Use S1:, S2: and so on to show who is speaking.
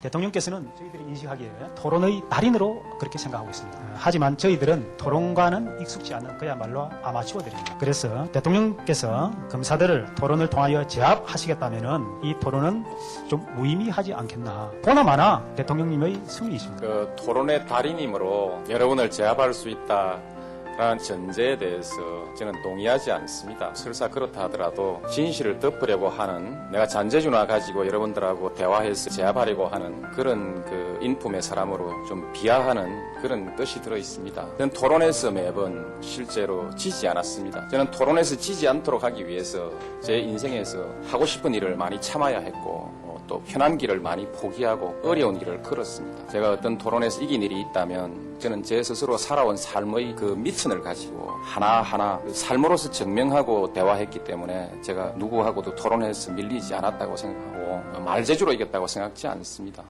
S1: 대통령께서는 저희들이 인식하기에 토론의 달인으로 그렇게 생각하고 있습니다. 하지만 저희들은 토론과는 익숙지 않은 그야말로 아마추어들입니다. 그래서 대통령께서 검사들을 토론을 통하여 제압하시겠다면 이 토론은 좀 무의미하지 않겠나. 보나마나 대통령님의 승리이십니다.
S2: 그 토론의 달인이므로 여러분을 제압할 수 있다. 라는 전제에 대해서 저는 동의하지 않습니다. 설사 그렇다 하더라도 진실을 덮으려고 하는 내가 잔재주나 가지고 여러분들하고 대화해서 제압하려고 하는 그런 그 인품의 사람으로 좀 비하하는 그런 뜻이 들어 있습니다. 저는 토론에서 매번 실제로 지지 않았습니다. 저는 토론에서 지지 않도록 하기 위해서 제 인생에서 하고 싶은 일을 많이 참아야 했고 어, 또 편한 길을 많이 포기하고 어려운 길을 걸었습니다. 제가 어떤 토론에서 이긴 일이 있다면 저는 제 스스로 살아온 삶의 그 미천을 가지고 하나하나 그 삶으로서 증명하고 대화했기 때문에 제가 누구하고도 토론에서 밀리지 않았다고 생각하고 말재주로 이겼다고 생각지 않습니다.